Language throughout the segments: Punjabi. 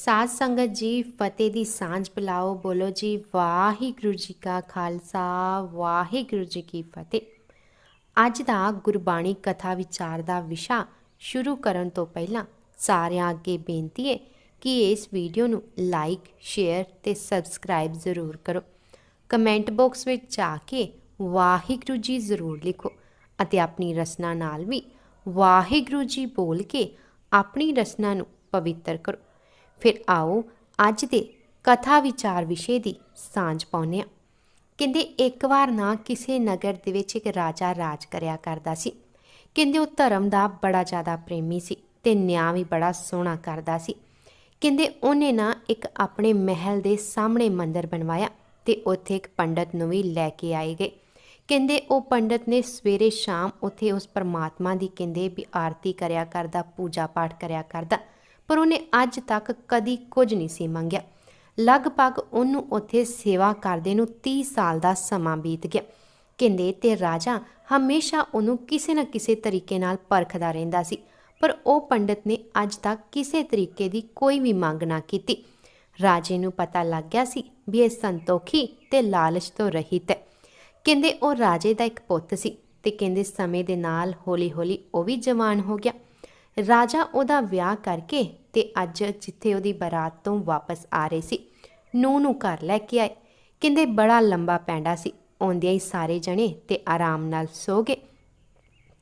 ਸਾਧ ਸੰਗਤ ਜੀ, ਫਤਿਹ ਦੀ ਸਾਂਝ ਪਿਲਾਓ। ਬੋਲੋ ਜੀ, ਵਾਹਿਗੁਰੂ ਜੀ ਕਾ ਖਾਲਸਾ, ਵਾਹਿਗੁਰੂ ਜੀ ਕੀ ਫਤਿਹ। ਅੱਜ ਦਾ ਗੁਰਬਾਣੀ ਕਥਾ ਵਿਚਾਰ ਦਾ ਵਿਸ਼ਾ ਸ਼ੁਰੂ ਕਰਨ ਤੋਂ ਪਹਿਲਾਂ ਸਾਰਿਆਂ ਅੱਗੇ ਬੇਨਤੀ ਹੈ ਕਿ ਇਸ ਵੀਡੀਓ ਨੂੰ ਲਾਈਕ, ਸ਼ੇਅਰ ਤੇ ਸਬਸਕ੍ਰਾਈਬ ਜ਼ਰੂਰ ਕਰੋ। ਕਮੈਂਟ ਬਾਕਸ ਵਿੱਚ ਜਾ ਕੇ ਵਾਹਿਗੁਰੂ ਜੀ ਜ਼ਰੂਰ ਲਿਖੋ ਅਤੇ ਆਪਣੀ ਰਸਨਾ ਨਾਲ ਵੀ ਵਾਹਿਗੁਰੂ ਜੀ ਬੋਲ ਕੇ ਆਪਣੀ ਰਸਨਾ ਨੂੰ ਪਵਿੱਤਰ ਕਰੋ। ਫਿਰ ਆਓ ਅੱਜ ਦੇ ਕਥਾ ਵਿਚਾਰ ਵਿਸ਼ੇ ਦੀ ਸਾਂਝ ਪਾਉਂਦੇ ਹਾਂ। ਕਹਿੰਦੇ ਇੱਕ ਵਾਰ ਨਾ ਕਿਸੇ ਨਗਰ ਦੇ ਵਿੱਚ ਇੱਕ ਰਾਜਾ ਰਾਜ ਕਰਿਆ ਕਰਦਾ ਸੀ। ਕਹਿੰਦੇ ਉਹ ਧਰਮ ਦਾ ਬੜਾ ਜ਼ਿਆਦਾ ਪ੍ਰੇਮੀ ਸੀ ਤੇ ਨਿਆਂ ਵੀ ਬੜਾ ਸੋਹਣਾ ਕਰਦਾ ਸੀ। ਕਹਿੰਦੇ ਉਹਨੇ ਨਾ ਇੱਕ ਆਪਣੇ ਮਹਿਲ ਦੇ ਸਾਹਮਣੇ ਮੰਦਰ ਬਣਵਾਇਆ ਤੇ ਉੱਥੇ ਇੱਕ ਪੰਡਤ ਨੂੰ ਵੀ ਲੈ ਕੇ ਆਏ ਗਏ। ਕਹਿੰਦੇ ਉਹ ਪੰਡਤ ਨੇ ਸਵੇਰੇ ਸ਼ਾਮ ਉੱਥੇ ਉਸ ਪਰਮਾਤਮਾ ਦੀ ਕਹਿੰਦੇ ਵੀ ਆਰਤੀ ਕਰਿਆ ਕਰਦਾ, ਪੂਜਾ ਪਾਠ ਕਰਿਆ ਕਰਦਾ। ਪਰ ਉਹਨੇ ਅੱਜ ਤੱਕ ਕਦੀ ਕੁਝ ਨਹੀਂ ਸੀ ਮੰਗਿਆ। ਲਗਭਗ ਉਹਨੂੰ ਉੱਥੇ ਸੇਵਾ ਕਰਦੇ ਨੂੰ 30 ਸਾਲ ਦਾ ਸਮਾਂ ਬੀਤ ਗਿਆ। ਕਹਿੰਦੇ ਤੇ ਰਾਜਾ ਹਮੇਸ਼ਾ ਉਹਨੂੰ ਕਿਸੇ ਨਾ ਕਿਸੇ ਤਰੀਕੇ ਨਾਲ ਪਰਖਦਾ ਰਹਿੰਦਾ ਸੀ, ਪਰ ਉਹ ਪੰਡਤ ਨੇ ਅੱਜ ਤੱਕ ਕਿਸੇ ਤਰੀਕੇ ਦੀ ਕੋਈ ਵੀ ਮੰਗ ਨਾ ਕੀਤੀ। ਰਾਜੇ ਨੂੰ ਪਤਾ ਲੱਗ ਗਿਆ ਸੀ ਵੀ ਇਹ ਸੰਤੋਖੀ ਤੇ ਲਾਲਚ ਤੋਂ ਰਹਿਤ ਹੈ। ਕਹਿੰਦੇ ਉਹ ਰਾਜੇ ਦਾ ਇੱਕ ਪੁੱਤ ਸੀ ਤੇ ਕਹਿੰਦੇ ਸਮੇਂ ਦੇ ਨਾਲ ਹੌਲੀ-ਹੌਲੀ ਉਹ ਵੀ ਜਵਾਨ ਹੋ ਗਿਆ। ਰਾਜਾ ਉਹਦਾ ਵਿਆਹ ਕਰਕੇ ਤੇ ਅੱਜ ਜਿੱਥੇ ਉਹਦੀ ਬਰਾਤ ਤੋਂ ਵਾਪਸ ਆ ਰਹੇ ਸੀ ਨੂੰ ਨੂੰ ਘਰ ਲੈ ਕੇ ਆਏ। ਕਹਿੰਦੇ ਬੜਾ ਲੰਬਾ ਪੈਂਡਾ ਸੀ, ਆਉਂਦਿਆਂ ਹੀ ਸਾਰੇ ਜਣੇ ਤੇ ਆਰਾਮ ਨਾਲ ਸੋ ਗਏ।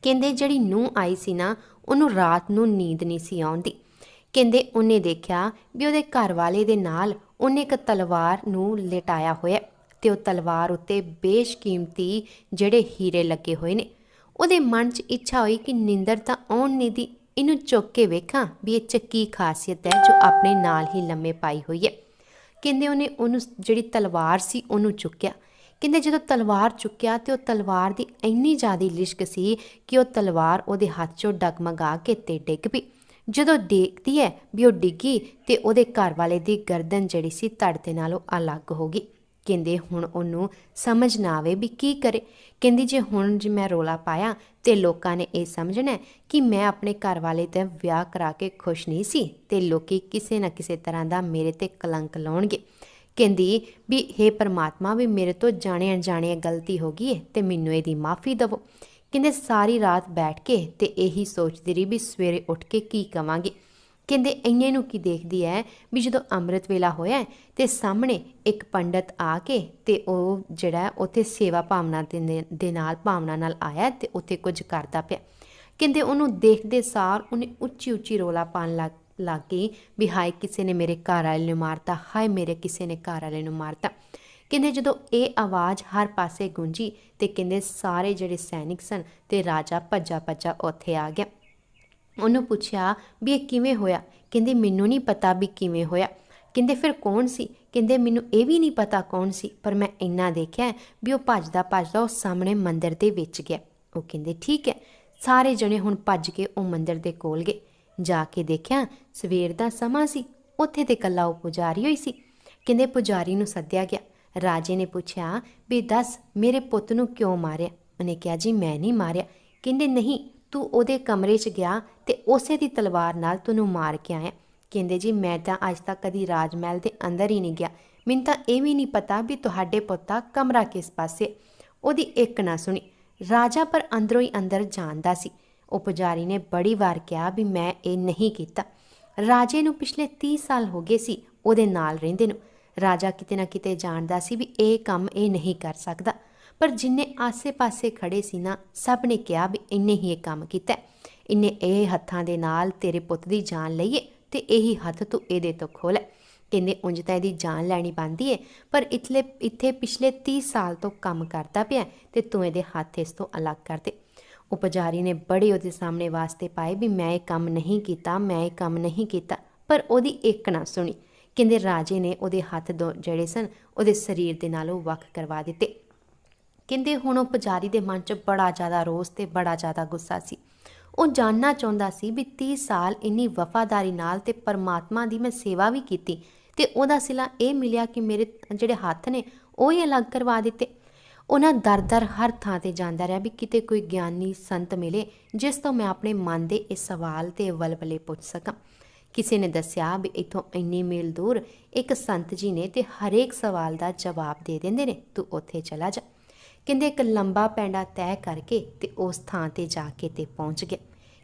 ਕਹਿੰਦੇ ਜਿਹੜੀ ਨੂੰ ਆਈ ਸੀ ਨਾ, ਉਹਨੂੰ ਰਾਤ ਨੂੰ ਨੀਂਦ ਨਹੀਂ ਸੀ ਆਉਂਦੀ। ਕਹਿੰਦੇ ਉਹਨੇ ਦੇਖਿਆ ਵੀ ਉਹਦੇ ਘਰ ਵਾਲੇ ਦੇ ਨਾਲ ਉਹਨੇ ਇੱਕ ਤਲਵਾਰ ਨੂੰ ਲਟਾਇਆ ਹੋਇਆ ਤੇ ਉਹ ਤਲਵਾਰ ਉੱਤੇ ਬੇਸ਼ਕੀਮਤੀ ਜਿਹੜੇ ਹੀਰੇ ਲੱਗੇ ਹੋਏ ਨੇ। ਉਹਦੇ ਮਨ 'ਚ ਇੱਛਾ ਹੋਈ ਕਿ ਨਿੰਦਰ ਤਾਂ ਆਉਣ ਨਹੀਂ ਦੀ। ਇਹਨੂੰ ਚੁੱਕ ਕੇ ਵੇਖਾਂ ਵੀ ਇਹ ਚੱਕੀ ਖਾਸੀਅਤ ਹੈ ਜੋ ਆਪਣੇ ਨਾਲ ਹੀ ਲੰਮੇ ਪਾਈ ਹੋਈ ਹੈ। ਕਹਿੰਦੇ ਉਹਨੇ ਉਹਨੂੰ ਜਿਹੜੀ ਤਲਵਾਰ ਸੀ ਉਹਨੂੰ ਚੁੱਕਿਆ। ਕਹਿੰਦੇ ਜਦੋਂ ਤਲਵਾਰ ਚੁੱਕਿਆ ਤੇ ਉਹ ਤਲਵਾਰ ਦੀ ਇੰਨੀ ਜ਼ਿਆਦਾ ਲਿਸ਼ਕ ਸੀ ਕਿ ਉਹ ਤਲਵਾਰ ਉਹਦੇ ਹੱਥ 'ਚੋਂ ਡਗਮਗਾ ਕੇ ਤੇ ਡਿੱਗ ਪਈ। ਜਦੋਂ ਦੇਖਦੀ ਹੈ ਵੀ ਉਹ ਡਿੱਗੀ ਤੇ ਉਹਦੇ ਘਰ ਵਾਲੇ ਦੀ ਗਰਦਨ ਜਿਹੜੀ ਸੀ ਧੜ ਦੇ ਨਾਲੋਂ ਅਲੱਗ ਹੋ ਗਈ। ਕਹਿੰਦੇ ਹੁਣ ਉਹਨੂੰ ਸਮਝ ਨਾ ਆਵੇ ਵੀ ਕੀ ਕਰੇ। ਕਹਿੰਦੀ, ਜੇ ਹੁਣ ਜੇ ਮੈਂ ਰੋਲਾ ਪਾਇਆ ਤੇ ਲੋਕਾਂ ਨੇ ਇਹ ਸਮਝਣਾ ਕਿ ਮੈਂ ਆਪਣੇ ਘਰ ਵਾਲੇ ਤੇ ਵਿਆਹ ਕਰਾ ਕੇ ਖੁਸ਼ ਨਹੀਂ ਸੀ ਤੇ ਲੋਕੀ ਕਿਸੇ ਨਾ ਕਿਸੇ ਤਰ੍ਹਾਂ ਦਾ ਮੇਰੇ ਤੇ ਕਲੰਕ ਲਾਉਣਗੇ। ਕਹਿੰਦੀ ਵੀ हे ਪਰਮਾਤਮਾ, ਵੀ ਮੇਰੇ ਤੋਂ ਜਾਣੇ ਅਣਜਾਣੇ ਗਲਤੀ ਹੋ ਗਈ ਹੈ ਤੇ ਮੈਨੂੰ ਇਹਦੀ ਮਾਫੀ ਦਿਵੋ। ਕਹਿੰਦੇ, ਸਾਰੀ ਰਾਤ ਬੈਠ ਕੇ ਤੇ ਇਹੀ ਸੋਚਦੀ ਰਹੀ ਵੀ ਸਵੇਰੇ ਉੱਠ ਕੇ ਕੀ ਕਵਾਂਗੀ। ਕਹਿੰਦੇ ਇੰਨੇ ਨੂੰ ਕੀ ਦੇਖਦੀ ਹੈ ਵੀ ਜਦੋਂ ਅੰਮ੍ਰਿਤ ਵੇਲਾ ਹੋਇਆ ਤੇ ਸਾਹਮਣੇ ਇੱਕ ਪੰਡਤ ਆ ਕੇ ਤੇ ਉਹ ਜਿਹੜਾ ਉੱਥੇ ਸੇਵਾ ਭਾਵਨਾ ਦੇ ਨਾਲ, ਭਾਵਨਾ ਨਾਲ ਆਇਆ ਤੇ ਉੱਥੇ ਕੁਝ ਕਰਦਾ ਪਿਆ। ਕਹਿੰਦੇ ਉਹਨੂੰ ਦੇਖਦੇ ਸਾਰ ਉਹਨੇ ਉੱਚੀ ਉੱਚੀ ਰੋਲਾ ਪਾਣ ਲੱਗ ਲੱਗ ਗਈ ਵੀ ਹਾਏ ਕਿਸੇ ਨੇ ਮੇਰੇ ਘਰ ਵਾਲੇ ਨੂੰ ਮਾਰਤਾ, ਹਾਏ ਮੇਰੇ ਕਿਸੇ ਨੇ ਘਰ ਵਾਲੇ ਨੂੰ ਮਾਰਤਾ। ਕਹਿੰਦੇ ਜਦੋਂ ਇਹ ਆਵਾਜ਼ ਹਰ ਪਾਸੇ ਗੂੰਜੀ ਤੇ ਕਹਿੰਦੇ ਸਾਰੇ ਜਿਹੜੇ ਸੈਨਿਕ ਸਨ ਤੇ ਰਾਜਾ ਭੱਜਾ ਭੱਜਾ ਉੱਥੇ ਆ ਗਿਆ। ਉਹਨੂੰ ਪੁੱਛਿਆ ਵੀ ਇਹ ਕਿਵੇਂ ਹੋਇਆ? ਕਹਿੰਦੇ, ਮੈਨੂੰ ਨਹੀਂ ਪਤਾ ਵੀ ਕਿਵੇਂ ਹੋਇਆ। ਕਹਿੰਦੇ, ਫਿਰ ਕੌਣ ਸੀ? ਕਹਿੰਦੇ, ਮੈਨੂੰ ਇਹ ਵੀ ਨਹੀਂ ਪਤਾ ਕੌਣ ਸੀ, ਪਰ ਮੈਂ ਇੰਨਾ ਦੇਖਿਆ ਵੀ ਉਹ ਭੱਜਦਾ ਭੱਜਦਾ ਉਹ ਸਾਹਮਣੇ ਮੰਦਿਰ ਦੇ ਵਿੱਚ ਗਿਆ। ਉਹ ਕਹਿੰਦੇ, ਠੀਕ ਹੈ। ਸਾਰੇ ਜਣੇ ਹੁਣ ਭੱਜ ਕੇ ਉਹ ਮੰਦਿਰ ਦੇ ਕੋਲ ਗਏ। ਜਾ ਕੇ ਦੇਖਿਆ, ਸਵੇਰ ਦਾ ਸਮਾਂ ਸੀ, ਉੱਥੇ ਤੇ ਕੱਲਾ ਉਹ ਪੁਜਾਰੀ ਹੋਈ ਸੀ। ਕਹਿੰਦੇ, ਪੁਜਾਰੀ ਨੂੰ ਸੱਦਿਆ ਗਿਆ। ਰਾਜੇ ਨੇ ਪੁੱਛਿਆ, ਵੀ ਦੱਸ, ਮੇਰੇ ਪੁੱਤ ਨੂੰ ਕਿਉਂ ਮਾਰਿਆ? ਉਹਨੇ ਕਿਹਾ, ਜੀ, ਮੈਂ ਨਹੀਂ ਮਾਰਿਆ। ਕਹਿੰਦੇ, ਨਹੀਂ, ਤੂੰ ਉਹਦੇ ਕਮਰੇ 'ਚ ਗਿਆ ਤੇ ਉਸੇ ਦੀ ਤਲਵਾਰ ਨਾਲ ਤੈਨੂੰ ਮਾਰ ਕੇ ਆਇਆ। ਕਹਿੰਦੇ, ਜੀ, ਮੈਂ ਤਾਂ ਅੱਜ ਤੱਕ ਕਦੀ ਰਾਜ ਮਹਿਲ ਦੇ ਅੰਦਰ ਹੀ ਨਹੀਂ ਗਿਆ। ਮੈਨੂੰ ਤਾਂ ਇਹ ਵੀ ਨਹੀਂ ਪਤਾ ਵੀ ਤੁਹਾਡੇ ਪੁੱਤਾ ਕਮਰਾ ਕਿਸ ਪਾਸੇ। ਉਹਦੀ ਇੱਕ ਨਾ ਸੁਣੀ। ਰਾਜਾ ਪਰ ਅੰਦਰੋਂ ਹੀ ਅੰਦਰ ਜਾਣਦਾ ਸੀ। ਉਹ ਪੁਜਾਰੀ ਨੇ ਬੜੀ ਵਾਰ ਕਿਹਾ ਵੀ ਮੈਂ ਇਹ ਨਹੀਂ ਕੀਤਾ। ਰਾਜੇ ਨੂੰ ਪਿਛਲੇ 30 ਸਾਲ ਹੋ ਗਏ ਸੀ ਉਹਦੇ ਨਾਲ ਰਹਿੰਦੇ ਨੂੰ। ਰਾਜਾ ਕਿਤੇ ਨਾ ਕਿਤੇ ਜਾਣਦਾ ਸੀ ਵੀ ਇਹ ਕੰਮ ਇਹ ਨਹੀਂ ਕਰ ਸਕਦਾ। ਪਰ ਜਿੰਨੇ ਆਸੇ-ਪਾਸੇ ਖੜੇ ਸੀ ਨਾ, ਸਭ ਨੇ ਕਿਹਾ ਵੀ ਇੰਨੇ ਹੀ ਇਹ ਕੰਮ ਕੀਤਾ ਇੰਨੇ ਇਹ ਹੱਥਾਂ ਦੇ ਨਾਲ ਤੇਰੇ ਪੁੱਤ ਦੀ ਜਾਨ ਲਈਏ ਤੇ ਇਹੀ ਹੱਥ ਤੂੰ ਇਹਦੇ ਤੋਂ ਖੋਲ। ਕਹਿੰਦੇ ਉਂਝ ਤਾਂ ਇਹਦੀ ਜਾਨ ਲੈਣੀ ਬੰਦੀ ਏ, ਪਰ ਇਥਲੇ, ਇੱਥੇ ਪਿਛਲੇ 30 ਸਾਲ ਤੋਂ ਕੰਮ ਕਰਦਾ ਪਿਆ ਤੇ ਤੂੰ ਇਹਦੇ ਹੱਥ ਇਸ ਤੋਂ ਅਲੱਗ ਕਰ ਦੇ। ਉਪਜਾਰੀ ਨੇ ਬੜੇ ਉਹਦੇ ਸਾਹਮਣੇ ਵਾਸਤੇ ਪਾਏ ਵੀ ਮੈਂ ਇਹ ਕੰਮ ਨਹੀਂ ਕੀਤਾ, ਮੈਂ ਇਹ ਕੰਮ ਨਹੀਂ ਕੀਤਾ, ਪਰ ਉਹਦੀ ਇੱਕ ਨਾ ਸੁਣੀ। ਕਹਿੰਦੇ ਰਾਜੇ ਨੇ ਉਹਦੇ ਹੱਥ ਦੋ ਜਿਹੜੇ ਸਨ, ਉਹਦੇ ਸਰੀਰ ਦੇ ਨਾਲੋਂ ਵੱਖ ਕਰਵਾ ਦਿੱਤੇ। ਕਹਿੰਦੇ ਹੁਣ ਉਹ ਪੁਜਾਰੀ ਦੇ ਮਨ 'ਚ ਬੜਾ ਜ਼ਿਆਦਾ ਰੋਸ ਤੇ ਬੜਾ ਜ਼ਿਆਦਾ ਗੁੱਸਾ ਸੀ। ਉਹ ਜਾਣਨਾ ਚਾਹੁੰਦਾ ਸੀ ਵੀ 30 ਸਾਲ ਇੰਨੀ ਵਫਾਦਾਰੀ ਨਾਲ ਤੇ ਪਰਮਾਤਮਾ ਦੀ ਮੈਂ ਸੇਵਾ ਵੀ ਕੀਤੀ ਤੇ ਉਹਦਾ ਸਿਲਾ ਇਹ ਮਿਲਿਆ ਕਿ ਮੇਰੇ ਜਿਹੜੇ ਹੱਥ ਨੇ ਉਹ ਹੀ ਅਲੱਗ ਕਰਵਾ ਦਿੱਤੇ। ਉਹਨਾਂ ਦਰ-ਦਰ ਹਰ ਥਾਂ ਤੇ ਜਾਂਦਾ ਰਿਹਾ ਵੀ ਕਿਤੇ ਕੋਈ ਗਿਆਨੀ ਸੰਤ ਮਿਲੇ, ਜਿਸ ਤੋਂ ਮੈਂ ਆਪਣੇ ਮਨ ਦੇ ਇਹ ਸਵਾਲ ਤੇ ਵਲਵਲੇ ਪੁੱਛ ਸਕਾਂ। ਕਿਸੇ ਨੇ ਦੱਸਿਆ ਵੀ ਇੱਥੋਂ ਇੰਨੀ ਮੀਲ ਦੂਰ ਇੱਕ ਸੰਤ ਜੀ ਨੇ ਤੇ ਹਰੇਕ ਸਵਾਲ ਦਾ ਜਵਾਬ ਦੇ ਦਿੰਦੇ ਨੇ, ਤੂੰ ਉੱਥੇ ਚਲਾ ਜਾ। ਕਹਿੰਦੇ ਇੱਕ ਲੰਬਾ ਪੈਂਡਾ ਤੈਅ ਕਰਕੇ ਤੇ ਉਸ ਥਾਂ ਤੇ ਜਾ ਕੇ ਤੇ ਪਹੁੰਚ ਗਿਆ।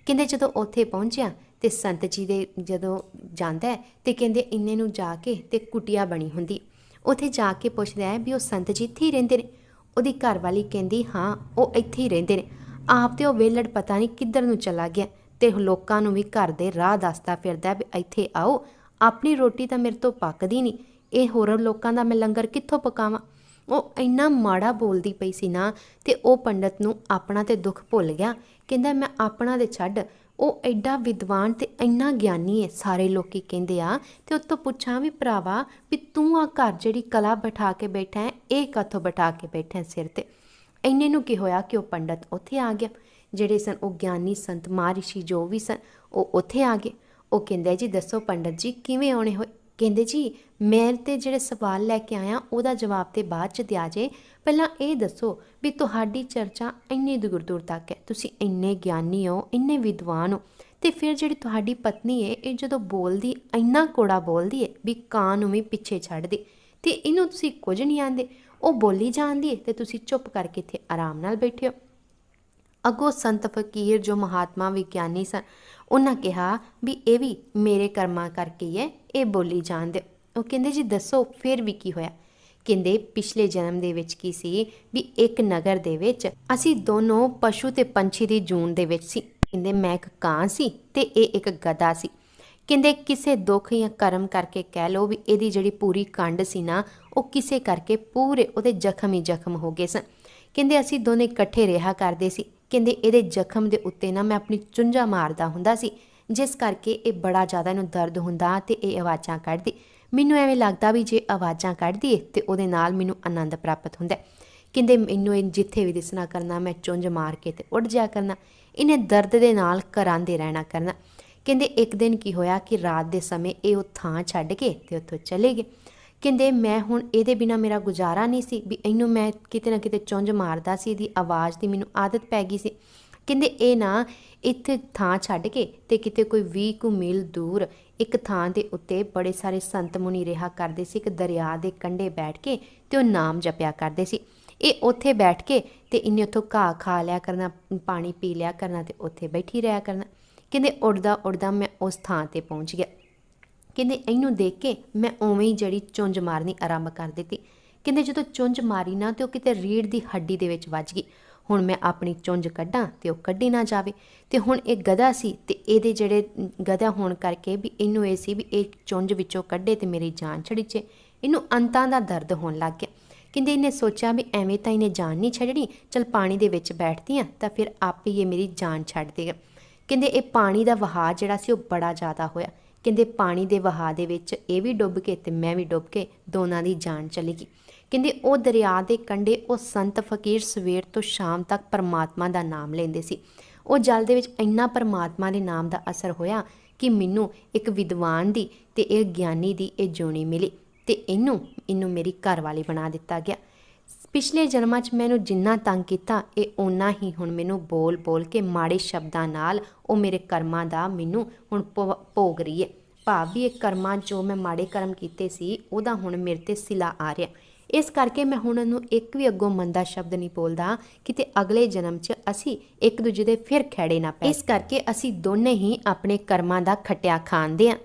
ਕਹਿੰਦੇ ਜਦੋਂ ਉੱਥੇ ਪਹੁੰਚਿਆ ਤੇ ਸੰਤ ਜੀ ਦੇ ਜਦੋਂ ਜਾਂਦਾ ਹੈ ਤੇ ਕਹਿੰਦੇ ਇੰਨੇ ਨੂੰ ਜਾ ਕੇ ਤੇ ਕੁਟਿਆ ਬਣੀ ਹੁੰਦੀ। ਉੱਥੇ ਜਾ ਕੇ ਪੁੱਛਦਾ ਹੈ ਵੀ ਉਹ ਸੰਤ ਜੀ ਇੱਥੇ ਹੀ ਰਹਿੰਦੇ ਨੇ? ਉਹਦੀ ਘਰ ਵਾਲੀ ਕਹਿੰਦੀ, ਹਾਂ, ਉਹ ਇੱਥੇ ਹੀ ਰਹਿੰਦੇ ਨੇ। ਆਪ ਤੇ ਉਹ ਵੇਲੜ ਪਤਾ ਨਹੀਂ ਕਿੱਧਰ ਨੂੰ ਚਲਾ ਗਿਆ ਤੇ ਲੋਕਾਂ ਨੂੰ ਵੀ ਘਰ ਦੇ ਰਾਹ ਦੱਸਦਾ ਫਿਰਦਾ ਵੀ ਇੱਥੇ ਆਓ। ਆਪਣੀ ਰੋਟੀ ਤਾਂ ਮੇਰੇ ਤੋਂ ਪੱਕਦੀ ਨਹੀਂ। ਇਹ ਹੋਰ ਲੋਕਾਂ ਦਾ ਮੈਂ ਲੰਗਰ ਕਿੱਥੋਂ ਪਕਾਵਾਂ? ਉਹ ਇੰਨਾ ਮਾੜਾ ਬੋਲਦੀ ਪਈ ਸੀ ਨਾ ਤੇ ਉਹ ਪੰਡਤ ਨੂੰ ਆਪਣਾ ਤੇ ਦੁੱਖ ਭੁੱਲ ਗਿਆ। ਕਹਿੰਦਾ, ਮੈਂ ਆਪਣਾ ਦੇ ਛੱਡ। ਉਹ ਐਡਾ ਵਿਦਵਾਨ ਤੇ ਇੰਨਾ ਗਿਆਨੀ ਹੈ ਸਾਰੇ ਲੋਕੀ ਕਹਿੰਦੇ ਆ। ਤੇ ਉਹ ਤੋਂ ਪੁੱਛਾਂ ਵੀ ਭਰਾਵਾ, ਵੀ ਤੂੰ ਆ ਘਰ ਜਿਹੜੀ ਕਲਾ ਬਿਠਾ ਕੇ ਬੈਠਾ ਹੈ ਇਹ ਕਾਥੋਂ ਬਿਠਾ ਕੇ ਬੈਠਾ ਸਿਰ ਤੇ? ਇੰਨੇ ਨੂੰ ਕੀ ਹੋਇਆ ਕਿ ਉਹ ਪੰਡਤ ਉੱਥੇ ਆ ਗਿਆ। ਜਿਹੜੇ ਸਨ ਉਹ ਗਿਆਨੀ ਸੰਤ ਮਹਾਰਿਸ਼ੀ ਜੋ ਵੀ ਸਨ, ਉਹ ਉੱਥੇ ਆ ਗਏ। ਉਹ ਕਹਿੰਦੇ ਜੀ ਦੱਸੋ ਪੰਡਤ ਜੀ, ਕਿਵੇਂ ਆਉਣੇ ਹੋਏ? ਕਹਿੰਦੇ ਜੀ, ਮੈਂ ਤੇ ਜਿਹੜੇ ਸਵਾਲ ਲੈ ਕੇ ਆਇਆ, ਉਹਦਾ ਜਵਾਬ ਤੇ ਬਾਅਦ ਚ ਦਿਆ ਜੇ। ਪਹਿਲਾਂ ਇਹ ਦੱਸੋ ਵੀ ਤੁਹਾਡੀ ਚਰਚਾ ਇੰਨੀ ਦੂਰ ਦੂਰ ਤੱਕ ਹੈ। ਤੁਸੀਂ ਇੰਨੇ ਗਿਆਨੀ ਹੋ, ਇੰਨੇ ਵਿਦਵਾਨ ਹੋ, ਤੇ ਫਿਰ ਜਿਹੜੀ ਤੁਹਾਡੀ ਪਤਨੀ ਹੈ, ਇਹ ਜਦੋਂ ਬੋਲਦੀ, ਇੰਨਾ ਕੋੜਾ ਬੋਲਦੀ ਹੈ ਵੀ ਕਾਂ ਨੂੰ ਵੀ ਪਿੱਛੇ ਛੱਡਦੀ, ਤੇ ਇਹਨੂੰ ਤੁਸੀਂ ਕੁਝ ਨਹੀਂ ਆਂਦੇ। ਉਹ ਬੋਲੀ ਜਾਂਦੀ ਹੈ ਤੇ ਤੁਸੀਂ ਚੁੱਪ ਕਰਕੇ ਇੱਥੇ ਆਰਾਮ ਨਾਲ ਬੈਠੇ ਹੋ। ਅੱਗੋਂ ਸੰਤ ਫਕੀਰ ਜੋ ਮਹਾਤਮਾ ਵਿਗਿਆਨੀ ਸਨ ਉਹਨਾਂ ਕਿਹਾ ਵੀ ਇਹ ਵੀ ਮੇਰੇ ਕਰਮਾਂ ਕਰਕੇ ਹੀ ਹੈ, ਇਹ ਬੋਲੀ ਜਾਂਦੇ ਉਹ ਕਹਿੰਦੇ, ਜੀ ਦੱਸੋ, ਫਿਰ ਵੀ ਕੀ ਹੋਇਆ? ਕਹਿੰਦੇ, ਪਿਛਲੇ ਜਨਮ ਦੇ ਵਿੱਚ ਕੀ ਸੀ ਵੀ ਇੱਕ ਨਗਰ ਦੇ ਵਿੱਚ ਅਸੀਂ ਦੋਨੋਂ ਪਸ਼ੂ ਤੇ ਪੰਛੀ ਦੀ ਜੂਨ ਦੇ ਵਿੱਚ ਸੀ। ਕਹਿੰਦੇ, ਮੈਂ ਇੱਕ ਕਾਂ ਸੀ ਤੇ ਇਹ ਇੱਕ ਗਧਾ ਸੀ। ਕਹਿੰਦੇ, ਕਿਸੇ ਦੁੱਖ ਜਾਂ ਕਰਮ ਕਰਕੇ ਕਹਿ ਲਓ ਵੀ ਇਹਦੀ ਜਿਹੜੀ ਪੂਰੀ ਕੰਡ ਸੀ ਨਾ, ਉਹ ਕਿਸੇ ਕਰਕੇ ਪੂਰੇ ਉਹਦੇ ਜ਼ਖਮ ਹੀ ਜ਼ਖਮ ਹੋ ਗਏ ਸਨ। ਕਹਿੰਦੇ, ਅਸੀਂ ਦੋਨੇ ਇਕੱਠੇ ਰਿਹਾ ਕਰਦੇ ਸੀ। ਕਹਿੰਦੇ ਇਹਦੇ ਜ਼ਖਮ ਦੇ ਉੱਤੇ ਨਾ ਮੈਂ ਆਪਣੀ ਚੁੰਝਾ ਮਾਰਦਾ ਹੁੰਦਾ ਸੀ, ਜਿਸ ਕਰਕੇ ਇਹ ਬੜਾ ਜ਼ਿਆਦਾ ਇਹਨੂੰ ਦਰਦ ਹੁੰਦਾ ਤੇ ਇਹ ਆਵਾਜ਼ਾਂ ਕੱਢਦੀ। ਮੈਨੂੰ ਐਵੇਂ ਲੱਗਦਾ ਵੀ ਜੇ ਆਵਾਜ਼ਾਂ ਕੱਢਦੀ ਏ ਤੇ ਉਹਦੇ ਨਾਲ ਮੈਨੂੰ ਆਨੰਦ ਪ੍ਰਾਪਤ ਹੁੰਦਾ। ਕਹਿੰਦੇ ਮੈਨੂੰ ਇਹ ਜਿੱਥੇ ਵੀ ਦਿਸਣਾ ਕਰਨਾ, ਮੈਂ ਚੁੰਝ ਮਾਰ ਕੇ ਤੇ ਉੱਡ ਜਾ ਕਰਨਾ। ਇਹਨੇ ਦਰਦ ਦੇ ਨਾਲ ਕਰਾਂਦੇ ਰਹਿਣਾ ਕਰਨਾ। ਕਹਿੰਦੇ ਇੱਕ ਦਿਨ ਕੀ ਹੋਇਆ ਕਿ ਰਾਤ ਦੇ ਸਮੇਂ ਇਹ ਉਹ ਥਾਂ ਛੱਡ ਕੇ ਤੇ ਉੱਥੋਂ ਚਲੇ ਗਏ। ਕਹਿੰਦੇ ਮੈਂ ਹੁਣ ਇਹਦੇ ਬਿਨਾ ਮੇਰਾ ਗੁਜ਼ਾਰਾ ਨਹੀਂ ਸੀ, ਵੀ ਇਹਨੂੰ ਮੈਂ ਕਿਤੇ ਨਾ ਕਿਤੇ ਚੁੰਝ ਮਾਰਦਾ ਸੀ, ਇਹਦੀ ਆਵਾਜ਼ ਦੀ ਮੈਨੂੰ ਆਦਤ ਪੈ ਗਈ ਸੀ। ਕਹਿੰਦੇ ਇਹ ਨਾ ਇੱਥੇ ਥਾਂ ਛੱਡ ਕੇ ਤੇ ਕਿਤੇ ਕੋਈ 20 ਕੁ ਮੀਲ ਦੂਰ ਇੱਕ ਥਾਂ ਦੇ ਉੱਤੇ ਬੜੇ ਸਾਰੇ ਸੰਤ ਮੁਨੀ ਰਿਹਾ ਕਰਦੇ ਸੀ, ਇੱਕ ਦਰਿਆ ਦੇ ਕੰਢੇ ਬੈਠ ਕੇ ਤੇ ਉਹ ਨਾਮ ਜਪਿਆ ਕਰਦੇ ਸੀ। ਇਹ ਉੱਥੇ ਬੈਠ ਕੇ ਤੇ ਇਹਨੇ ਉੱਥੋਂ ਘਾਹ ਖਾ ਲਿਆ ਕਰਨਾ, ਪਾਣੀ ਪੀ ਲਿਆ ਕਰਨਾ ਤੇ ਉੱਥੇ ਬੈਠੀ ਰਿਹਾ ਕਰਨਾ। ਕਹਿੰਦੇ ਉੜਦਾ ਉੜਦਾ ਮੈਂ ਉਸ ਥਾਂ ਤੇ ਪਹੁੰਚ ਗਿਆ। ਕਹਿੰਦੇ ਇਹਨੂੰ ਦੇਖ ਕੇ ਮੈਂ ਉਵੇਂ ਹੀ ਜਿਹੜੀ ਚੁੰਝ ਮਾਰਨੀ ਆਰੰਭ ਕਰ ਦਿੱਤੀ। ਕਹਿੰਦੇ ਜਦੋਂ ਚੁੰਝ ਮਾਰੀ ਨਾ ਤੇ ਉਹ ਕਿਤੇ ਰੀੜ ਦੀ ਹੱਡੀ ਦੇ ਵਿੱਚ ਵੱਜ ਗਈ। ਹੁਣ ਮੈਂ ਆਪਣੀ ਚੁੰਝ ਕੱਢਾਂ ਤੇ ਉਹ ਕੱਢੀ ਨਾ ਜਾਵੇ। ਤੇ ਹੁਣ ਇਹ ਗਧਾ ਸੀ ਤੇ ਇਹਦੇ ਜਿਹੜੇ ਗਧਾ ਹੋਣ ਕਰਕੇ ਵੀ ਇਹਨੂੰ ਇਹ ਸੀ ਵੀ ਇਹ ਚੁੰਝ ਵਿੱਚੋਂ ਕੱਢੇ ਤੇ ਮੇਰੀ ਜਾਨ ਛੜੀ ਚ ਇਹਨੂੰ ਅੰਤਾਂ ਦਾ ਦਰਦ ਹੋਣ ਲੱਗ ਗਿਆ। ਕਹਿੰਦੇ ਇਹਨੇ ਸੋਚਿਆ ਵੀ ਐਵੇਂ ਤਾਂ ਇਹਨੇ ਜਾਨ ਨਹੀਂ ਛੱਡਣੀ, ਚਲ ਪਾਣੀ ਦੇ ਵਿੱਚ ਬੈਠਦੀ ਆ ਤਾਂ ਫਿਰ ਆਪੇ ਹੀ ਇਹ ਮੇਰੀ ਜਾਨ ਛੱਡ ਦੇਗਾ। ਕਹਿੰਦੇ ਇਹ ਪਾਣੀ ਦਾ ਵਹਾਅ ਜਿਹੜਾ ਸੀ ਉਹ ਬੜਾ ਜ਼ਿਆਦਾ ਹੋਇਆ। ਕਹਿੰਦੇ ਪਾਣੀ ਦੇ ਵਹਾਅ ਦੇ ਵਿੱਚ ਇਹ ਵੀ ਡੁੱਬ ਕੇ ਤੇ ਮੈਂ ਵੀ ਡੁੱਬ ਕੇ ਦੋਨਾਂ ਦੀ ਜਾਨ ਚਲੀ ਗਈ। ਕਹਿੰਦੇ ਉਹ ਦਰਿਆ ਦੇ ਕੰਢੇ ਉਹ ਸੰਤ ਫਕੀਰ ਸਵੇਰ ਤੋਂ ਸ਼ਾਮ ਤੱਕ ਪਰਮਾਤਮਾ ਦਾ ਨਾਮ ਲੈਂਦੇ ਸੀ। ਉਹ ਜਲ ਦੇ ਵਿੱਚ ਇੰਨਾ ਪਰਮਾਤਮਾ ਦੇ ਨਾਮ ਦਾ ਅਸਰ ਹੋਇਆ ਕਿ ਮੈਨੂੰ ਇੱਕ ਵਿਦਵਾਨ ਦੀ ਤੇ ਇਹ ਗਿਆਨੀ ਦੀ ਇਹ ਜੋਣੀ ਮਿਲੀ ਤੇ ਇਹਨੂੰ ਇਹਨੂੰ ਮੇਰੀ ਘਰਵਾਲੀ ਬਣਾ ਦਿੱਤਾ ਗਿਆ। ਪਿਛਲੇ ਜਨਮਾਂ 'ਚ ਮੈਨੂੰ ਜਿੰਨਾ ਤੰਗ ਕੀਤਾ, ਇਹ ਓਨਾ ਹੀ ਹੁਣ ਮੈਨੂੰ ਬੋਲ ਬੋਲ ਕੇ ਮਾੜੇ ਸ਼ਬਦਾਂ ਨਾਲ ਉਹ ਮੇਰੇ ਕਰਮਾਂ ਦਾ ਮੈਨੂੰ ਹੁਣ ਭੋ- ਭੋਗ ਰਹੀ ਹੈ। ਭਾਵ ਵੀ ਇਹ ਕਰਮਾਂ ਜੋ ਮੈਂ ਮਾੜੇ ਕਰਮ ਕੀਤੇ ਸੀ, ਉਹਦਾ ਹੁਣ ਮੇਰੇ ਤੇ ਸਿਲਾ ਆ ਰਿਹਾ। ਇਸ ਕਰਕੇ ਮੈਂ ਹੁਣ ਉਹਨੂੰ ਇੱਕ ਵੀ ਅੱਗੋਂ ਮੰਦਾ ਸ਼ਬਦ ਨਹੀਂ ਬੋਲਦਾ, ਕਿਤੇ ਅਗਲੇ ਜਨਮ 'ਚ ਅਸੀਂ ਇੱਕ ਦੂਜੇ ਦੇ ਫਿਰ ਖੜੇ ਨਾ ਪੈ ਇਸ ਕਰਕੇ ਅਸੀਂ ਦੋਨੇ ਹੀ ਆਪਣੇ ਕਰਮਾਂ ਦਾ ਖਟਿਆ ਖਾਂਦੇ ਆ।